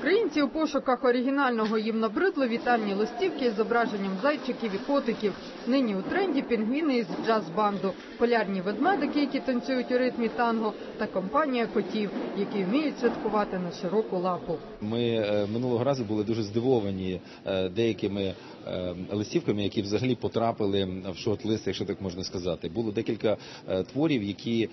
Українці у пошуках оригінального їм набридли вітальні листівки з зображенням зайчиків і котиків. Нині у тренді пінгвіни із джаз-банду, полярні ведмедики, які танцюють у ритмі танго, та компанія котів, які вміють святкувати на широку лапу. Ми е, минулого разу були дуже здивовані е, деякими е, листівками, які взагалі потрапили в шорт-лист, якщо так можна сказати. Було декілька творів, які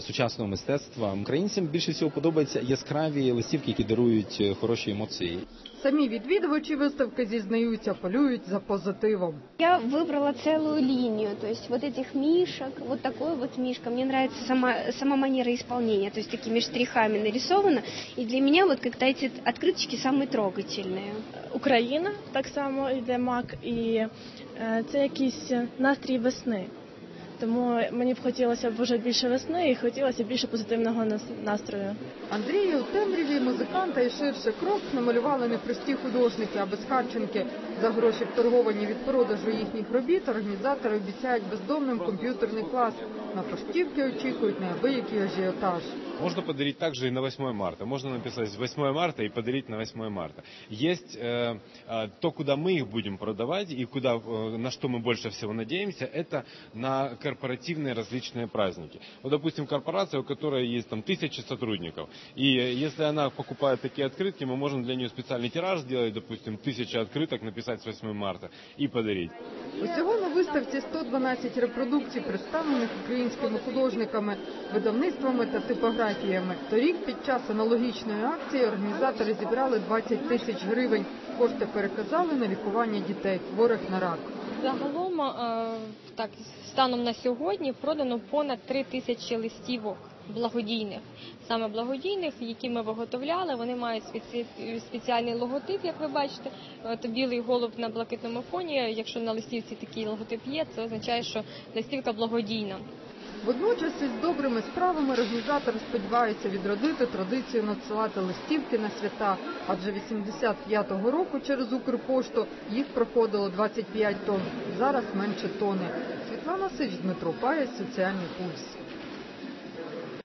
сучасного мистецтва українцям більше всього подобаються яскраві листівки, які дарують е, хороші емоції. Самі відвідувачі виставки зізнаються, полюють за позитивом. Я выбрала целую линию, то есть вот этих мишек, вот такой вот мишка. Мне нравится сама, сама манера исполнения, то есть такими штрихами нарисовано. И для меня вот как-то эти открыточки самые трогательные. Україна так само йде мак, і е, це якийсь настрій весни. Тому мені б хотілося б вже більше весни і хотілося більше позитивного нас- настрою. Андрію у темряві музиканта і ширше крок намалювали не прості художники, а безхатченки. За гроші вторговані від продажу їхніх робіт організатори обіцяють бездомним комп'ютерний клас. На поштівки очікують неабиякий ажіотаж. Можно подарить также и на 8 марта. Можно написать 8 марта и подарить на 8 марта. Есть э, э, то, куда мы их будем продавать и куда, э, на что мы больше всего надеемся, это на корпоративные различные праздники. Вот, допустим, корпорация, у которой есть там тысячи сотрудников, и э, если она покупает такие открытки, мы можем для нее специальный тираж сделать, допустим, тысяча открыток, написать с 8 марта и подарить. Усього на виставці 112 репродукцій, представлених українськими художниками, видавництвами та типографіями. Торік під час аналогічної акції організатори зібрали 20 тисяч гривень. Кошти переказали на лікування дітей, хворих на рак. Загалом, е, так, станом на сьогодні продано понад 3 тисячі листівок благодійних. Саме благодійних, які ми виготовляли, вони мають спеціальний логотип, як ви бачите. То білий голуб на блакитному фоні. Якщо на листівці такий логотип є, це означає, що листівка благодійна. Водночас із добрими справами організатори сподіваються відродити традицію надсилати листівки на свята, адже 85-го року через Укрпошту їх проходило 25 тонн, зараз менше тони. Світлана Сич, Дмитро Паєць, Соціальний пульс.